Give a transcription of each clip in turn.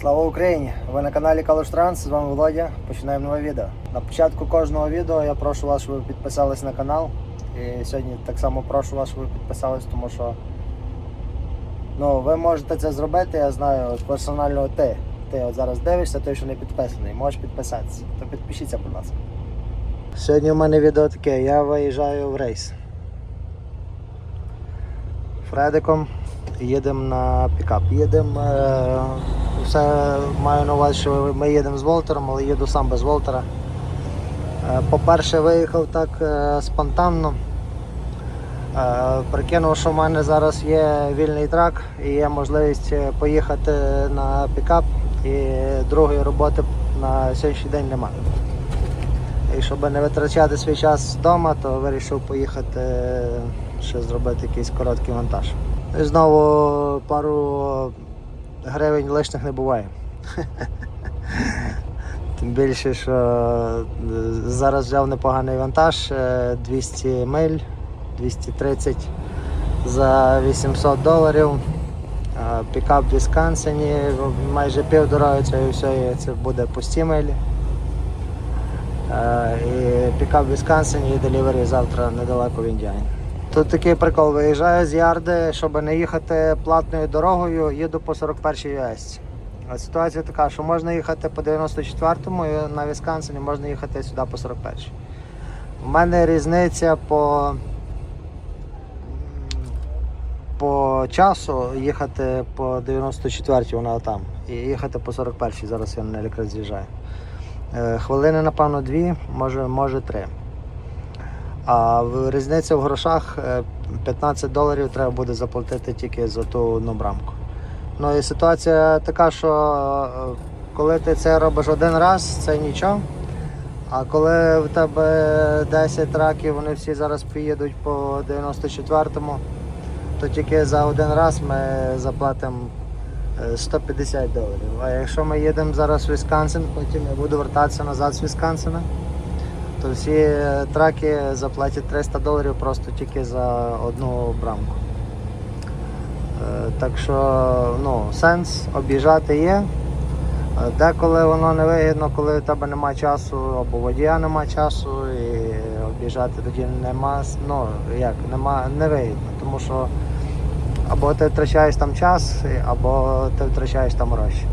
Слава Україні! Ви на каналі Калуш Транс, з вами Володя. Починаємо нове відео. На початку кожного відео я прошу вас, щоб ви підписались на канал. І сьогодні так само прошу вас, щоб ви підписались, тому що ну, ви можете це зробити, я знаю, персонально ти. Ти от зараз дивишся, той, що не підписаний, можеш підписатися. То підпишіться, будь ласка. Сьогодні у мене відео таке, я виїжджаю в рейс. Фредиком їдемо на пікап. Їдемо, е, все маю на увазі, що ми їдемо з Волтером, але їду сам без Волтера. Е, По-перше, виїхав так е, спонтанно. Прикинув, що в мене зараз є вільний трак і є можливість поїхати на пікап, і другої роботи на сьогоднішній день немає. І щоб не витрачати свій час вдома, то вирішив поїхати ще зробити якийсь короткий монтаж. І знову пару гривень лишних не буває. Тим більше, що е, зараз взяв непоганий вантаж е, 200 миль, 230 за 800 доларів. Е, Пікап в Вісконсині, майже півдороги цієї всієї це буде пусті милі. Е, І пікап в Вісконсині і делівері завтра недалеко в Індіані. Тут такий прикол, виїжджаю з Ярди, щоб не їхати платною дорогою, їду по 41-й ЮС. Ситуація така, що можна їхати по 94-му і на Вісконсині, можна їхати сюди по 41-й. У мене різниця по, по часу їхати по 94-й, вона там, і їхати по 41-й, зараз я на якраз з'їжджаю. Е, Хвилини, напевно, дві, може, може три. А різниця в грошах е, 15 доларів треба буде заплатити тільки за ту одну брамку. Ну і ситуація така, що е, коли ти це робиш один раз, це нічого. А коли в тебе 10 траків, вони всі зараз поїдуть по 94-му, то тільки за один раз ми заплатимо е, 150 доларів. А якщо ми їдемо зараз в Вісконсин, потім я буду вертатися назад з Вісконсина, то всі е, траки заплатять 300 доларів просто тільки за одну брамку. Е, Так що ну, сенс об'їжджати є. Е, Деколи воно не вигідно, коли в тебе немає часу або водія немає часу і об'їжджати тоді нема, ну як, нема, не вигідно, тому що або ти втрачаєш там час, або ти втрачаєш там гроші.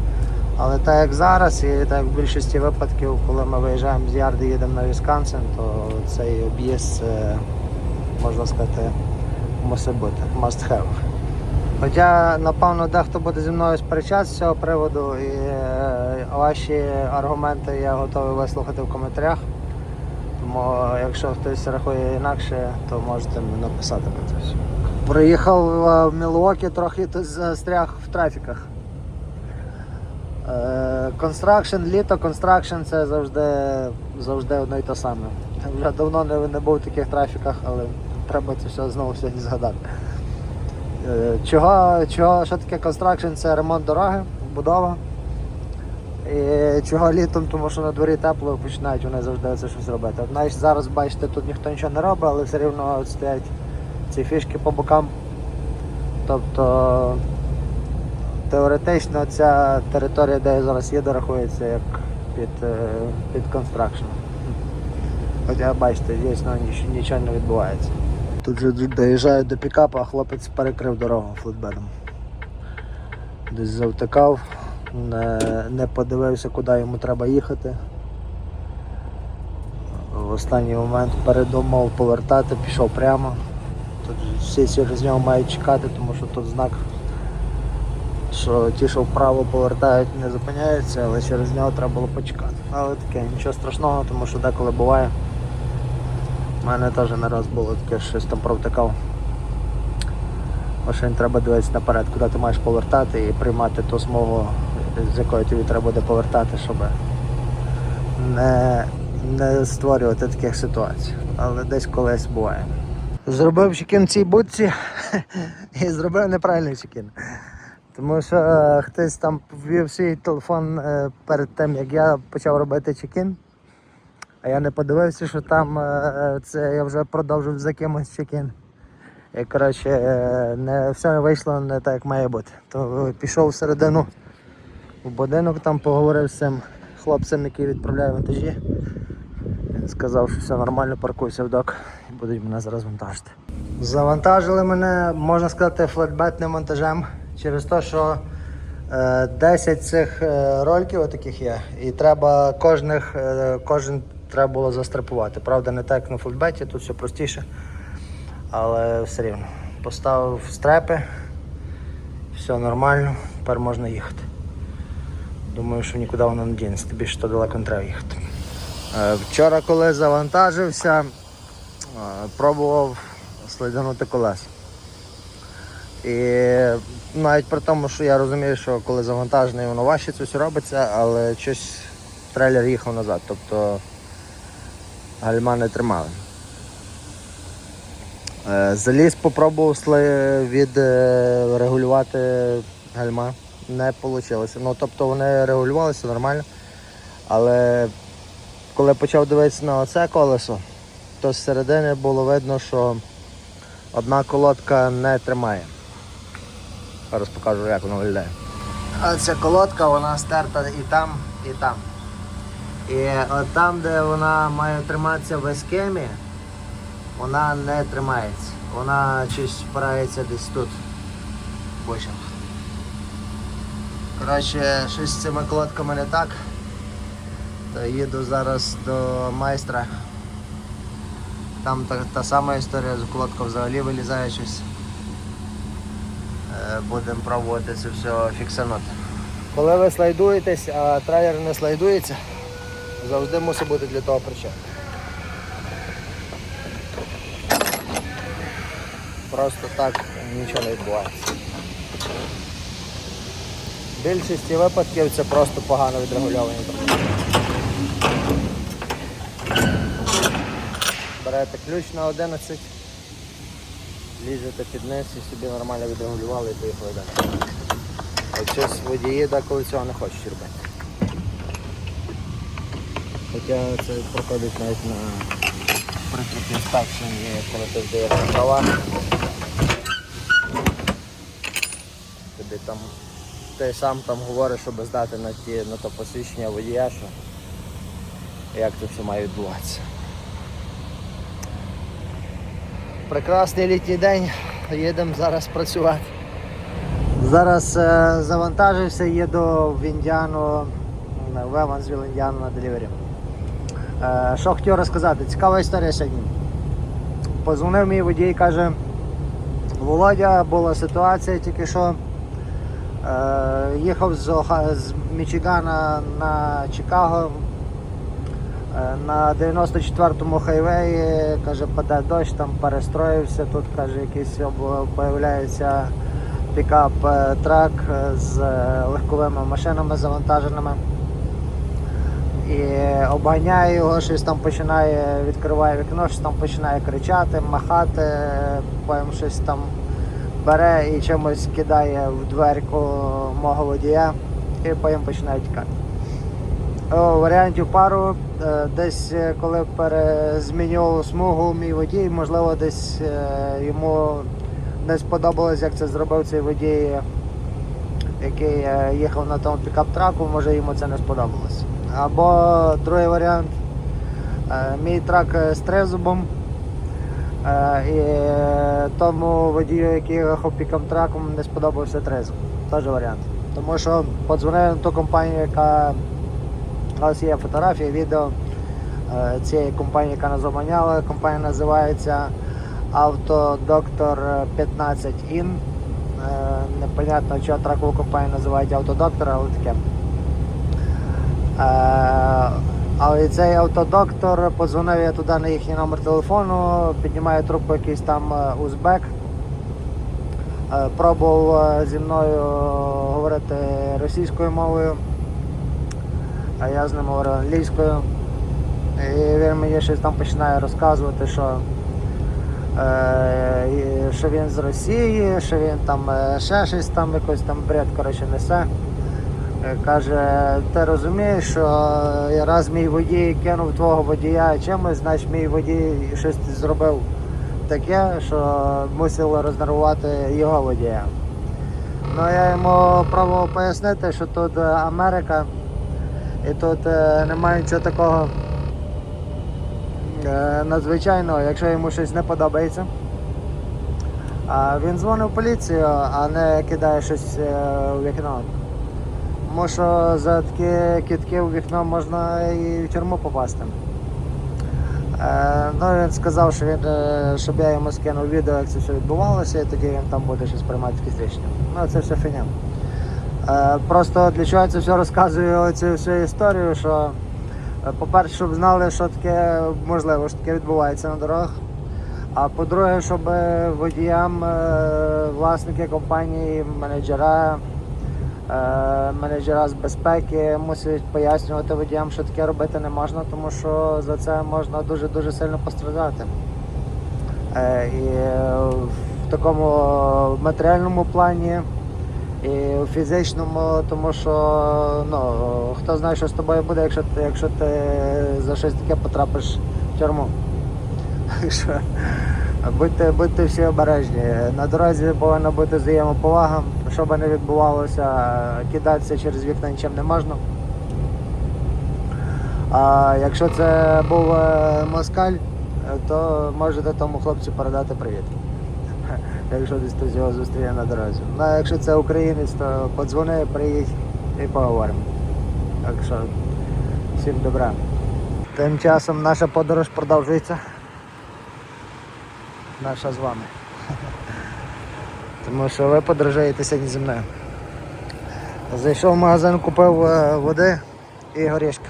Але так як зараз, і так як в більшості випадків, коли ми виїжджаємо з Ярди, їдемо на Вісконсин, то цей об'їзд, можна сказати, мусить бути, must have. Хоча, напевно, дехто буде зі мною сперечатися з цього приводу, і е, ваші аргументи я готовий вислухати в коментарях. Тому якщо хтось рахує інакше, то можете написати про це. Приїхав е, в Мілуокі, трохи застряг в трафіках. Констракшн, літо, констракшн це завжди, завжди одно і те саме. Вже давно не, не був в таких трафіках, але треба це все знову сьогодні згадати. Е, Чого, чого, що таке констракшн? Це ремонт дороги, будова. І чого літом, тому що на дворі тепло починають вони завжди це щось робити. Навіть зараз бачите, тут ніхто нічого не робить, але все рівно стоять ці фішки по бокам. Тобто теоретично ця територія, де я зараз їду, рахується як під, е, під констракшн. Хоча бачите, дійсно ніч- нічого не відбувається. Тут же доїжджаю до пікапа, а хлопець перекрив дорогу флетбедом. Десь завтикав, не, не подивився, куди йому треба їхати. В останній момент передумав повертати, пішов прямо. Тут всі через нього мають чекати, тому що тут знак, що ті, що вправо повертають, не зупиняються, але через нього треба було почекати. Але таке, нічого страшного, тому що деколи буває. У мене теж не раз було таке, що щось там провтикав. Машин треба дивитися наперед, куди ти маєш повертати і приймати ту смугу, з якої тобі треба буде повертати, щоб не, не створювати таких ситуацій. Але десь колись буває. Зробив чекін цій будці і зробив неправильний чекін. Тому що е, хтось там ввів свій телефон е, перед тим, як я почав робити чекін. А я не подивився, що там е, це я вже продовжив за кимось чекін. І коротше, е, не все вийшло не так, як має бути. То пішов всередину в будинок, там поговорив з цим хлопцем, який відправляє вантажі. Він сказав, що все нормально, паркуйся в док і будуть мене зараз вантажити. Завантажили мене, можна сказати, флетбетним вантажем через те, що е, 10 цих е, роликів таких є, і треба кожних, е, кожен треба було застрипувати. Правда, не так як на флетбеті, тут все простіше, але все рівно. Поставив стрепи, все нормально, тепер можна їхати. Думаю, що нікуди воно не дінеться, тобі що далеко не треба їхати. Е, Вчора, коли завантажився, е, пробував слайданути колеса. І навіть при тому, що я розумію, що коли завантажений, воно важче все робиться, але щось трейлер їхав назад, тобто гальма не тримали. Е, Заліз, попробував відрегулювати гальма. Не вийшло. Ну, тобто вони регулювалися нормально. Але коли почав дивитися на оце колесо, то з середини було видно, що одна колодка не тримає. Зараз покажу, як воно виглядає. А ця колодка вона стерта і там, і там. І от там, де вона має триматися в ескемі, вона не тримається. Вона щось впирається десь тут. Бочинг. Коротше, щось з цими колодками не так. То їду зараз до майстра. Там та, та сама історія з колодкою взагалі вилізає щось. Будемо пробувати це все фіксанути. Коли ви слайдуєтесь, а трейлер не слайдується, завжди мусить бути для того причина. Просто так нічого не відбувається. В більшості випадків це просто погано відрегульовані. Берете ключ на 11, лізете під низ і собі нормально відрегулювали і поїхали далі. От щось водії деколи цього не хочуть робити. Хоча це проходить навіть на прикріп інспекшені, коли ти здаєш права. Тобі там ти сам там говориш, щоб здати на ті на то посвідчення водія, що як це все має відбуватися. Прекрасний літній день, їдемо зараз працювати. Зараз е, завантажився, їду в Індіану, в Евансвіл, Індіану на делівері. Е, що хотів розказати? Цікава історія сьогодні. Позвонив мій водій, каже, Володя, була ситуація тільки що. Е, їхав з, з Мічигана на Чикаго. Е, На 94-му хайвеї, каже, паде дощ, там перестроївся. Тут каже, якийсь появляється пікап е, з е, легковими машинами завантаженими. І обганяє його, щось там починає, відкриває вікно, щось там починає кричати, махати, потім щось там бере і чимось кидає в дверку мого водія і потім починає тікати. Варіантів пару. Е, Десь е, коли перезмінював смугу мій водій, можливо, десь е, йому не сподобалось, як це зробив цей водій, який їхав на тому пікап-траку, може йому це не сподобалось. Або другий варіант. Мій трак з тризубом. Е, І тому водію, який їхав пікап-траком, не сподобався тризуб. Теж варіант. Тому що подзвонив на ту компанію, яка Ось є фотографії, відео е, цієї компанії, яка нас обганяла. Компанія називається Автодоктор 15 In. Е, Непонятно, чого тракову компанію називають Автодоктор, але таке. Е, Але цей автодоктор подзвонив я туди на їхній номер телефону, піднімає трубку якийсь там узбек. Пробував зі мною говорити російською мовою а я з ним говорю англійською. І він мені щось там починає розказувати, що, е, що він з Росії, що він там е, ще щось там якось там бред коротше, несе. Е, Каже, ти розумієш, що раз мій водій кинув твого водія чимось, значить мій водій щось зробив таке, що мусило рознервувати його водія. Ну я йому пробував пояснити, що тут Америка і тут е, немає нічого такого е, надзвичайного, якщо йому щось не подобається. А він дзвонив поліцію, а не кидає щось е, у вікно. Тому що за такі кітки у вікно можна і в тюрму попасти. Е, ну, він сказав, що він, е, щоб я йому скинув відео, як це все відбувалося, і тоді він там буде щось приймати якісь рішення. Ну, це все фігня. Е, просто для чого я це все розказую цю всю історію, що, е, по-перше, щоб знали, що таке можливо, що таке відбувається на дорогах. А по-друге, щоб водіям, е, власники компанії, менеджера, менеджера з безпеки мусять пояснювати водіям, що таке робити не можна, тому що за це можна дуже-дуже сильно постраждати. І в такому матеріальному плані, і у фізичному, тому що ну, хто знає, що з тобою буде, якщо ти, якщо ти за щось таке потрапиш в тюрму. Будьте, будьте всі обережні. На дорозі повинна бути взаємоповага. Що би не відбувалося, кидатися через вікна нічим не можна. А якщо це був е, москаль, то можете тому хлопцю передати привіт. Якщо десь хтось його зустріне на дорозі. Ну а якщо це українець, то подзвони, приїдь і поговоримо. Так що всім добра. Тим часом наша подорож продовжується наша з вами. Тому що ви подорожуєте сьогодні зі мною. Зайшов в магазин, купив е, води і горішки.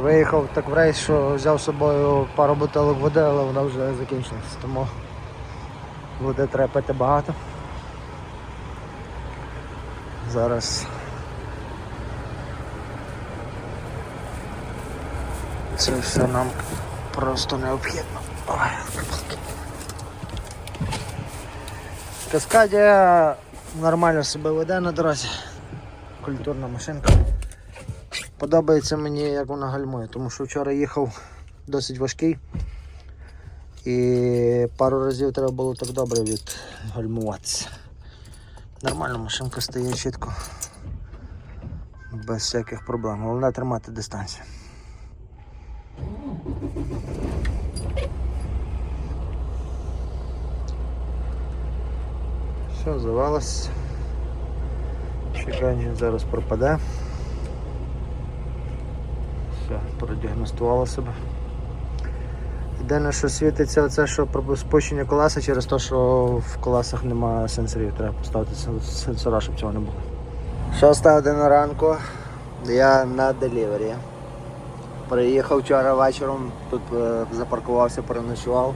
Виїхав так в рейс, що взяв з собою пару бутилок води, але вона вже закінчилась. Тому води треба пити багато. Зараз це все нам просто необхідно. Каскадія нормально себе веде на дорозі. Культурна машинка. Подобається мені, як вона гальмує, тому що вчора їхав досить важкий. І пару разів треба було так добре відгальмуватися. Нормально машинка стає чітко. Без всяких проблем. Головне тримати дистанцію. Все, завалось. Чеканчик зараз пропаде. Все, продіагностувало себе. Єдине, що світиться, оце, що спущення колеса через те, що в колесах немає сенсорів. Треба поставити сенсора, щоб цього не було. Шоста година ранку. Я на делівері. Приїхав вчора вечором, тут е, запаркувався, переночував.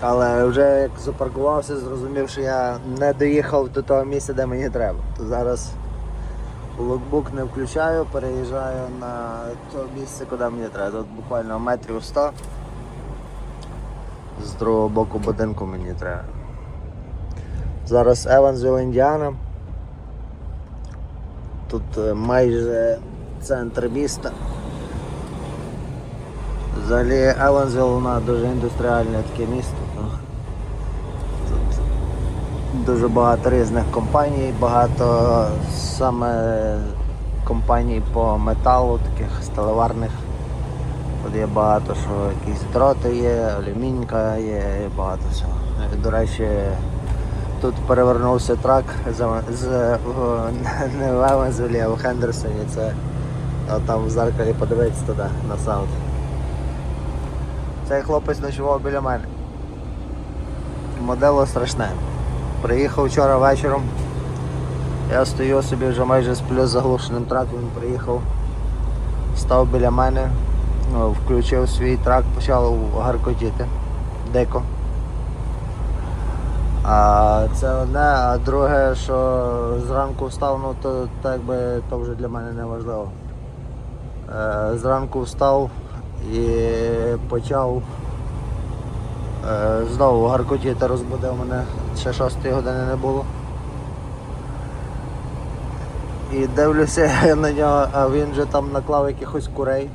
Але вже як запаркувався, зрозумів, що я не доїхав до того місця, де мені треба. То зараз локбук не включаю, переїжджаю на те місце, куди мені треба. Тут буквально метрів 100. З другого боку будинку мені треба. Зараз Евансвіл, Індіана. Тут е, майже центр міста. Взагалі Евансвіл вона дуже індустріальне таке місто. Дуже багато різних компаній, багато саме компаній по металу, таких сталеварних. Тут є багато що якісь дроти є, алюмінька є, і багато всього. До речі, тут перевернувся трак з, з не в Евансвілі, а в Хендерсоні. Це там в зеркалі подивитися туди, на саунд. Цей хлопець ночував біля мене. Модело страшне. Приїхав вчора вечором. Я стою собі вже майже сплю з заглушеним траком, він приїхав, став біля мене, ну, включив свій трак, почав гаркотіти дико. А це одне, а друге, що зранку встав, ну то так би то вже для мене не важливо. Е, Зранку встав і почав е, знову гаркотіти, розбудив мене, ще 6 години не було. І дивлюся на нього, а він вже там наклав якихось курей,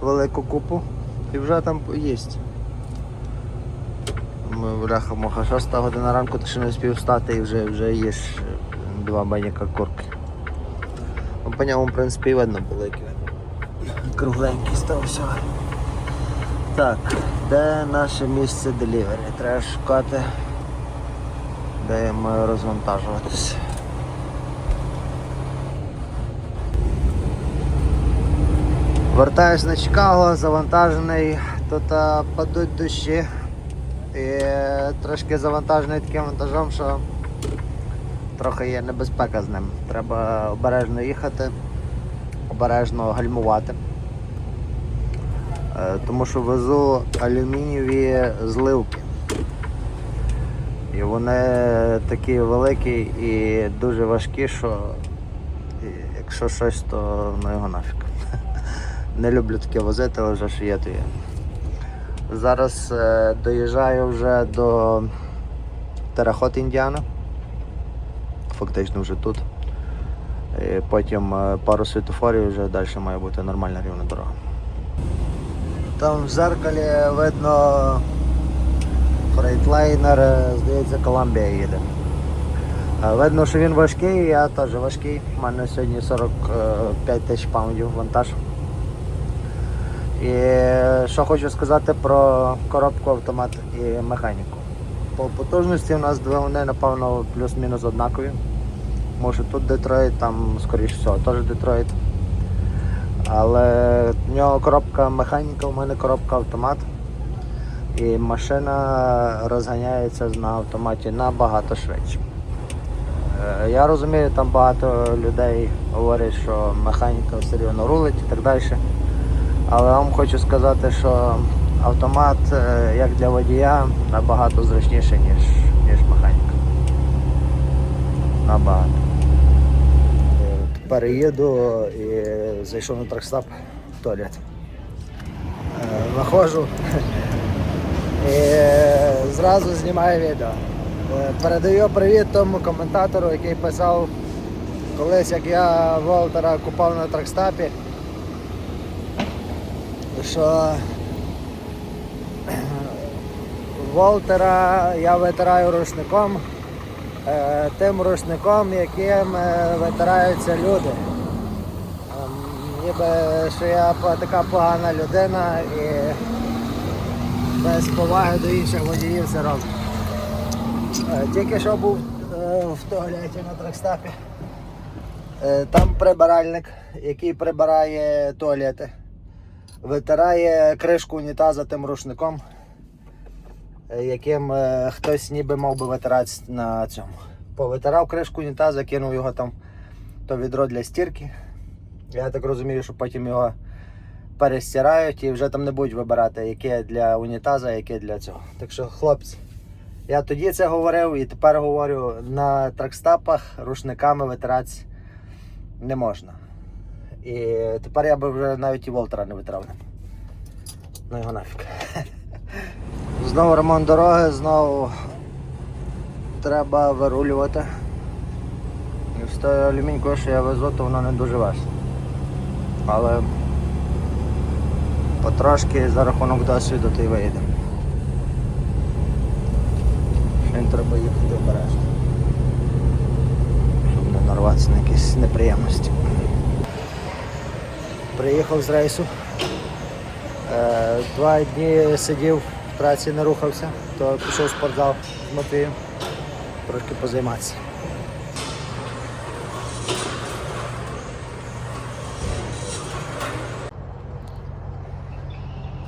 велику купу і вже там їсть. Бляха муха, 6 година ранку ти ще не встиг встати і вже, вже е, два баняка курки. Ну, по ньому, в принципі, видно було, як він кругленький став все. Так, де наше місце делівері? Треба шукати, де я маю розвантажуватися. Вертаюсь на Чикаго, завантажений, тут падуть дощі. І трошки завантажений таким вантажом, що трохи є небезпека з ним. Треба обережно їхати, обережно гальмувати. Е, Тому що везу алюмінієві зливки. І вони такі великі і дуже важкі, що якщо щось, то ну його нафіг. Не люблю таке возити, але вже що є, то є. Зараз е, доїжджаю вже до Терахот Індіана. Фактично вже тут. І потім е, пару світофорів вже далі має бути нормальна рівна дорога. Там в зеркалі видно фрейтлайнер, здається, Коламбія їде. Видно, що він важкий, я теж важкий. У мене сьогодні 45 тисяч паундів вантаж. І що хочу сказати про коробку автомат і механіку. По потужності у нас двигуни, напевно, плюс-мінус однакові. Може тут Детройт, там, скоріш всього, теж Детройт. Але в нього коробка механіка, у мене коробка автомат. І машина розганяється на автоматі набагато швидше. Е, Я розумію, там багато людей говорять, що механіка все рівно рулить і так далі. Але вам хочу сказати, що автомат е, як для водія набагато зручніше, ніж, ніж механіка. Набагато. Е, Тепер їду і зайшов на тракстап в туалет. Е, Виходжу і зразу знімаю відео. Е, Передаю привіт тому коментатору, який писав колись, як я Волтера купав на тракстапі що Волтера я витираю рушником, тим рушником, яким е, витираються люди. Ем, Ніби що я така погана людина і без поваги до інших водіїв це роблю. Е, Тільки що був е, в туалеті на тракстапі. Е, Там прибиральник, який прибирає туалети витирає кришку унітаза тим рушником, е, яким е, хтось ніби мав би витиратися на цьому. Повитирав кришку унітаза, кинув його там то відро для стірки. Я так розумію, що потім його перестирають і вже там не будуть вибирати, яке для унітаза, яке для цього. Так що, хлопці, я тоді це говорив і тепер говорю, на тракстапах рушниками витиратися не можна. І тепер я би вже навіть і Волтера не витрав. Ну його нафіг. Знову ремонт дороги, знову треба вирулювати. І з тою алюмінькою, що я везу, то воно не дуже важко. Але потрошки за рахунок досвіду ти виїдемо. Ще треба їхати обережно. Щоб не нарватися на якісь неприємності. Приїхав з рейсу. Е, Два дні сидів праці, не рухався, то пішов в спортзал з Матвієм, трошки позайматися.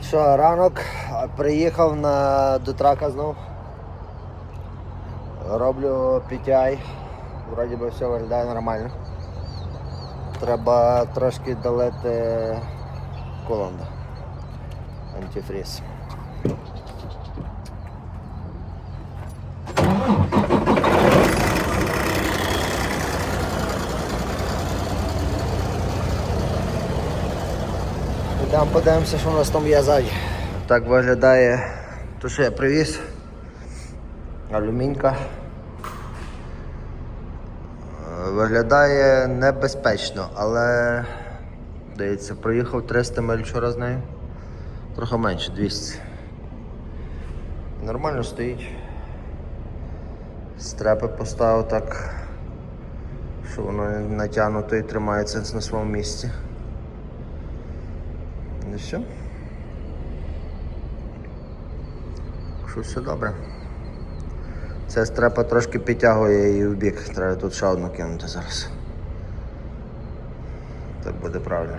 Що, ранок приїхав на, до трака знов. Роблю PTI. Вроді би все виглядає нормально. Треба трошки долити колонда. Антифріз. Йдемо подивимося, що у нас там є ззаді. Так виглядає то, що я привіз. Алюмінька. Виглядає небезпечно, але здається, проїхав 300 миль вчора з нею. Трохи менше, 200. Нормально стоїть. Стрепи поставив так, що воно натягнуто і тримається на своєму місці. І все. Що все добре. Ця стрепа трошки підтягує її в бік. Треба тут ще одну кинути зараз. Так буде правильно.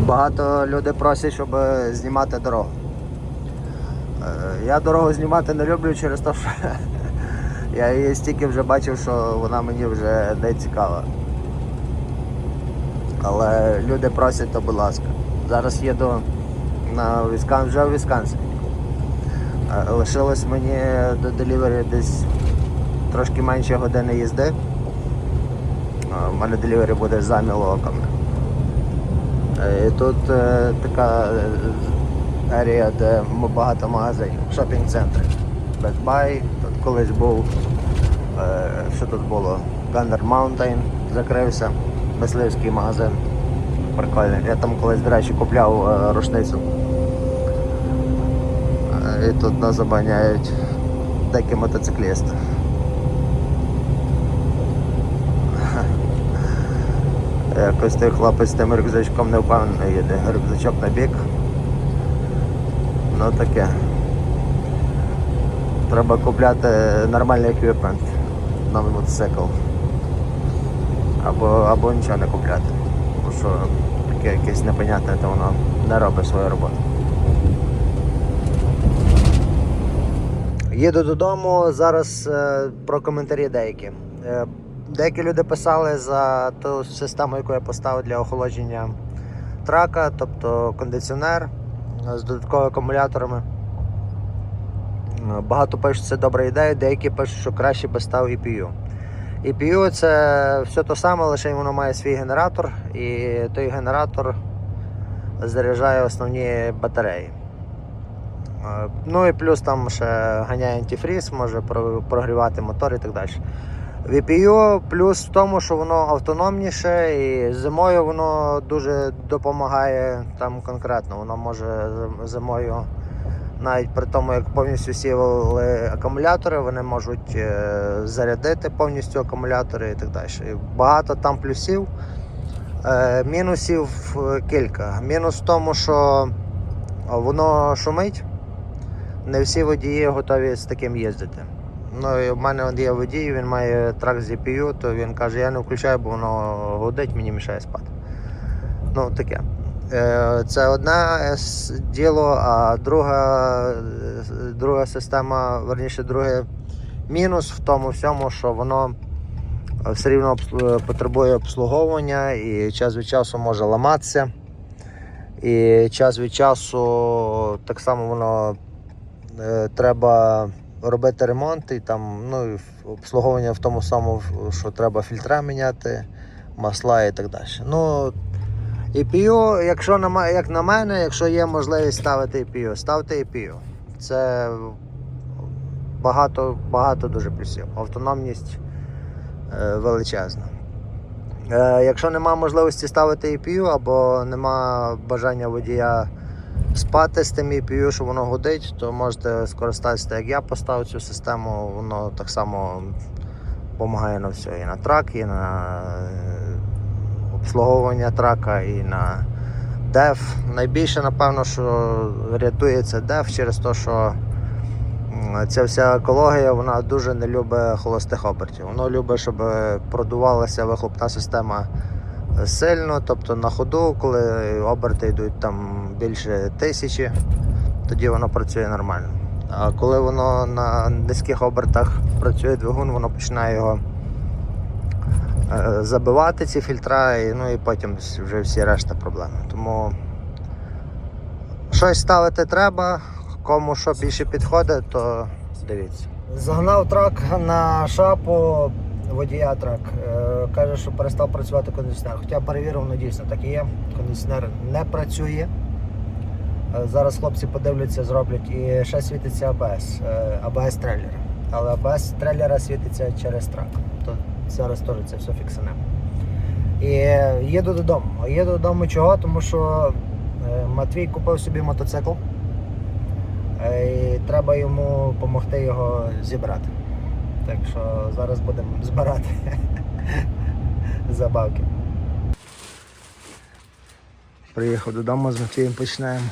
Багато людей просять, щоб знімати дорогу. Е, Я дорогу знімати не люблю через те, що я її стільки вже бачив, що вона мені вже не цікава. Але люди просять, то будь ласка. Зараз їду на Віскан, вже в Вісконсин. Е, Лишилось мені до делівері десь трошки менше години їзди. Е, У мене делівері буде за Мілуоками. Е, І тут е, така е, ерія, де багато магазинів, шопінг-центри. Buy, тут колись був, е, що тут було? Gander Mountain закрився, мисливський магазин. Прикольний. Я там колись, до речі, купляв е, рушницю. Е, І тут нас забаняють деякі мотоциклісти. Якось той хлопець з тим рюкзачком не впевнено їде. Рюкзачок на бік. Ну таке. Треба купляти нормальний еквіпмент. Новий мотоцикл. Або, або нічого не купляти. Що таке якесь непонятне, то воно не робить свою роботу. Їду додому. Зараз е, про коментарі деякі. Е, деякі люди писали за ту систему, яку я поставив для охолодження трака, тобто кондиціонер е, з додатковими акумуляторами. Е, Багато пишуть, це добра ідея, деякі пишуть, що краще би став EPU. EPU це все те саме, лише воно має свій генератор, і той генератор заряджає основні батареї. Е, Ну і плюс там ще ганяє антифріз, може прогрівати мотор і так далі. VPU плюс в тому, що воно автономніше і зимою воно дуже допомагає там конкретно. Воно може зимою, навіть при тому, як повністю сіли акумулятори, вони можуть е, зарядити повністю акумулятори і так далі. Багато там плюсів. Е, Мінусів е, кілька. Мінус в тому, що воно шумить. Не всі водії готові з таким їздити. Ну і в мене є водій, він має трак з EPU, то він каже, я не включаю, бо воно гудить, мені мішає спати. Ну таке. Е, Це одне діло, а друга, друга система, верніше, другий мінус в тому всьому, що воно все рівно потребує обслуговування і час від часу може ламатися. І час від часу так само воно е, треба робити ремонт і там ну, обслуговування в тому самому, що треба фільтра міняти, масла і так далі. Ну, EPU, якщо на, як на мене, якщо є можливість ставити EPU, ставте EPU. Це багато, багато дуже плюсів. Автономність е, величезна. Е, якщо нема можливості ставити EPU або нема бажання водія спати з тим EPU, що воно гудить, то можете скористатися, як я поставив цю систему, воно так само допомагає на все. І на трак, і на обслуговування трака, і на DEF. Найбільше, напевно, що рятує це через те, що ця вся екологія вона дуже не любить холостих обертів. Воно любить, щоб продувалася вихлопна система сильно, тобто на ходу, коли оберти йдуть там більше тисячі, тоді воно працює нормально. А коли воно на низьких обертах працює двигун, воно починає його забивати ці фільтра, і, ну і потім вже всі решта проблеми. Тому щось ставити треба, кому що більше підходить, то дивіться. Загнав трак на шапу водія трак. Е, Каже, що перестав працювати кондиціонер. Хоча перевірив, ну дійсно так і є. Кондиціонер не працює. Е, Зараз хлопці подивляться, зроблять і ще світиться АБС, е, АБС трейлера. Але АБС трейлера світиться через трак. Зараз теж це все фіксанемо. І їду додому. Їду додому чого? Тому що е, Матвій купив собі мотоцикл. Е, І треба йому допомогти його зібрати. Так що зараз будемо збирати забавки. Приїхав додому, з Матвієм починаємо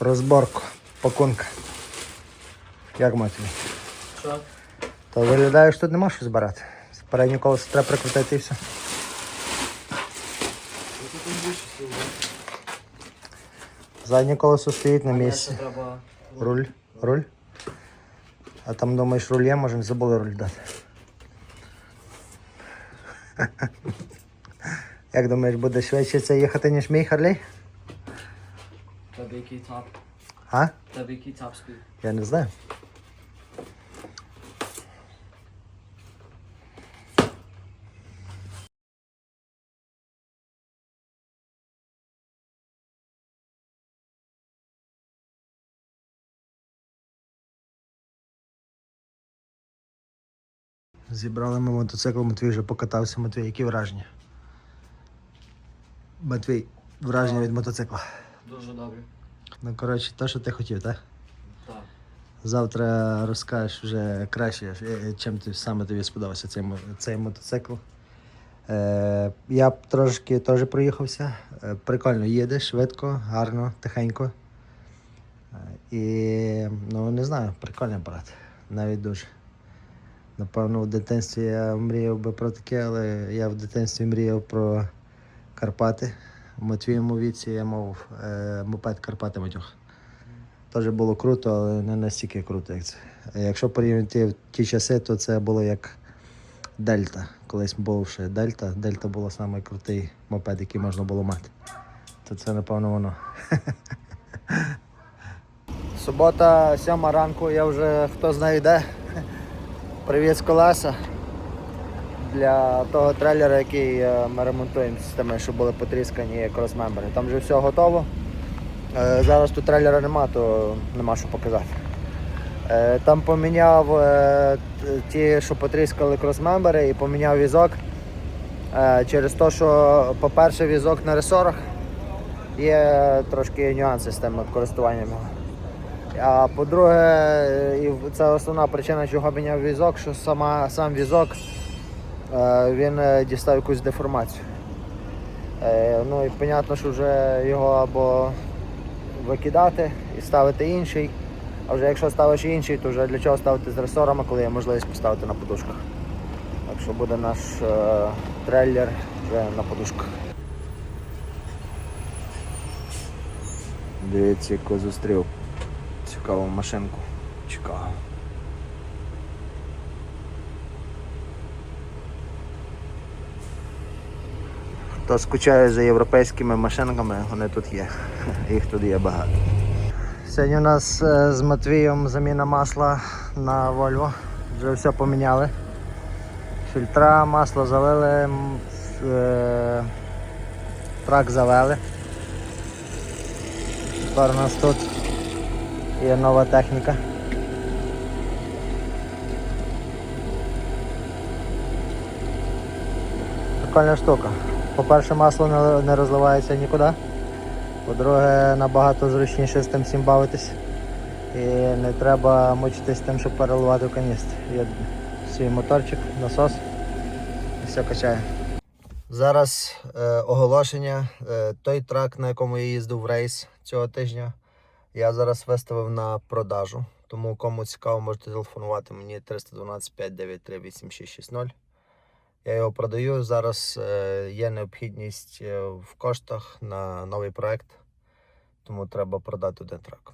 розборку, пакунка. Як Матвій? Що? То виглядає, що тут нема що збирати. Переднє колесо треба прикрутити і все. Заднє колесо стоїть на місці. Руль. Руль. А там думаєш, руль є, може не забули руль дати. Як думаєш, буде швидше це їхати, ніж мій Харлей? Тебе який топ? А? Тебе який топ спід? Я не знаю. Зібрали ми мотоцикл, Матвій вже покатався. Матвій, які враження? Матвій, враження від мотоцикла. Дуже добре. Ну, коротше, те, що ти хотів, так? Так. Завтра розкажеш вже краще, е, чим ти саме тобі сподобався цей, цей мотоцикл. Е, я трошки теж проїхався. Е, прикольно їде, швидко, гарно, тихенько. Е, і ну не знаю, прикольний апарат. Навіть дуже. Напевно, в дитинстві я мріяв би про таке, але я в дитинстві мріяв про Карпати. В Матвієму віці я мав е, мопед Карпати Матюх. Теж було круто, але не настільки круто, як це. Якщо порівняти в ті часи, то це було як Дельта. Колись був ще Дельта. Дельта була найкрутий мопед, який можна було мати. То це, напевно, воно. Субота, сьома ранку, я вже хто знає де. Привіз колеса для того трейлера, який е, ми ремонтуємо з тими, що були потріскані кросмембери. Там вже все готово. Е, Зараз тут трейлера нема, то нема що показати. Е, Там поміняв ті, що потріскали кросмембери, і поміняв візок. Через те, що, по-перше, візок на ресорах є трошки нюанси з тим користуванням. А по-друге, е, це основна причина, чого міняв візок, що сама, сам візок е, він е, дістав якусь деформацію. Ну і зрозуміло, що вже його або викидати і ставити інший. А вже якщо ставиш інший, то вже для чого ставити з ресорами, коли є можливість поставити на подушках. Так що буде наш е, трейлер вже на подушках. Дивіться, яку зустрів цікаву машинку. Цікаво. Хто скучає за європейськими машинками, вони тут є. Їх тут є багато. Сьогодні у нас е, з Матвієм заміна масла на Volvo. Вже все поміняли. Фільтра, масло залили, е, трак завели. Тепер у нас тут є нова техніка. Прикольна штука. По-перше, масло не, розливається нікуди. По-друге, набагато зручніше з тим всім бавитись. І не треба мучитись тим, щоб переливати в каністр. Є свій моторчик, насос і все качає. Зараз е, оголошення. Е, той трак, на якому я їздив в рейс цього тижня, я зараз виставив на продажу. Тому кому цікаво, можете телефонувати мені 312 593 8660. Я його продаю. Зараз е, є необхідність е, в коштах на новий проект, тому треба продати один трак.